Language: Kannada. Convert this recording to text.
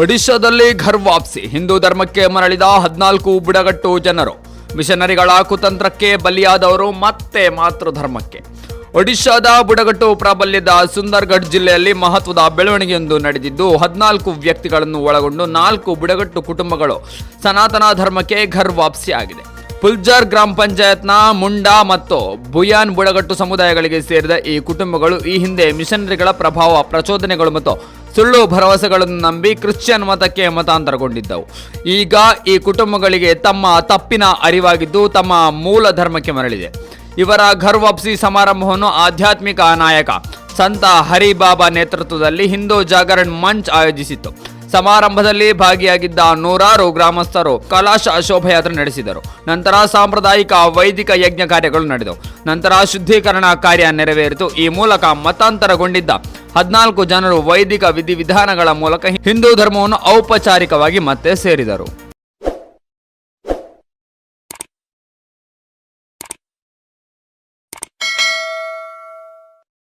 ಒಡಿಶಾದಲ್ಲಿ ಘರ್ ವಾಪ್ಸಿ. ಹಿಂದೂ ಧರ್ಮಕ್ಕೆ ಮರಳಿದ ಹದಿನಾಲ್ಕು ಬುಡಗಟ್ಟು ಜನರು. ಮಿಷನರಿಗಳ ಕುತಂತ್ರಕ್ಕೆ ಬಲಿಯಾದವರು ಮತ್ತೆ ಮಾತೃ ಧರ್ಮಕ್ಕೆ ಒಡಿಶಾದ ಬುಡಗಟ್ಟು ಪ್ರಾಬಲ್ಯದ ಸುಂದರ್ಗಢ್ ಜಿಲ್ಲೆಯಲ್ಲಿ ಮಹತ್ವದ ಬೆಳವಣಿಗೆಯೊಂದು ನಡೆದಿದ್ದು, ಹದಿನಾಲ್ಕು ವ್ಯಕ್ತಿಗಳನ್ನು ಒಳಗೊಂಡು ನಾಲ್ಕು ಬುಡಗಟ್ಟು ಕುಟುಂಬಗಳು ಸನಾತನ ಧರ್ಮಕ್ಕೆ ಘರ್ ವಾಪ್ಸಿ ಆಗಿದೆ ಪುಲ್ಜಾರ್ ಗ್ರಾಮ ಪಂಚಾಯತ್ನ ಮುಂಡಾ ಮತ್ತು ಬುಯಾನ್ ಬುಡಗಟ್ಟು ಸಮುದಾಯಗಳಿಗೆ ಸೇರಿದ ಈ ಕುಟುಂಬಗಳು ಈ ಹಿಂದೆ ಮಿಷನರಿಗಳ ಪ್ರಭಾವ ಪ್ರಚೋದನೆಗಳು ಮತ್ತು ಸುಳ್ಳು ಭರವಸೆಗಳನ್ನು ನಂಬಿ ಕ್ರಿಶ್ಚಿಯನ್ ಮತಕ್ಕೆ ಮತಾಂತರಗೊಂಡಿದ್ದವು. ಈಗ ಈ ಕುಟುಂಬಗಳಿಗೆ ತಮ್ಮ ತಪ್ಪಿನ ಅರಿವಾಗಿದ್ದು ತಮ್ಮ ಮೂಲ ಧರ್ಮಕ್ಕೆ ಮರಳಿದೆ. ಇವರ ಘರ್ ವಾಪಸಿ ಸಮಾರಂಭವನ್ನು ಆಧ್ಯಾತ್ಮಿಕ ನಾಯಕ ಸಂತ ಹರಿಬಾಬಾ ನೇತೃತ್ವದಲ್ಲಿ ಹಿಂದೂ ಜಾಗರಣ್ ಮಂಚ್ ಆಯೋಜಿಸಿತ್ತು. ಸಮಾರಂಭದಲ್ಲಿ ಭಾಗಿಯಾಗಿದ್ದ ನೂರಾರು ಗ್ರಾಮಸ್ಥರು ಕಲಾಶ ಶೋಭಯಾತ್ರೆ ನಡೆಸಿದರು. ನಂತರ ಸಾಂಪ್ರದಾಯಿಕ ವೈದಿಕ ಯಜ್ಞ ಕಾರ್ಯಗಳು ನಡೆದವು. ನಂತರ ಶುದ್ಧೀಕರಣ ಕಾರ್ಯ ನೆರವೇರಿತು. ಈ ಮೂಲಕ ಮತಾಂತರಗೊಂಡಿದ್ದ ಹದಿನಾಲ್ಕು ಜನರು ವೈದಿಕ ವಿಧಿವಿಧಾನಗಳ ಮೂಲಕ ಹಿಂದೂ ಧರ್ಮವನ್ನು ಔಪಚಾರಿಕವಾಗಿ ಮತ್ತೆ ಸೇರಿದರು.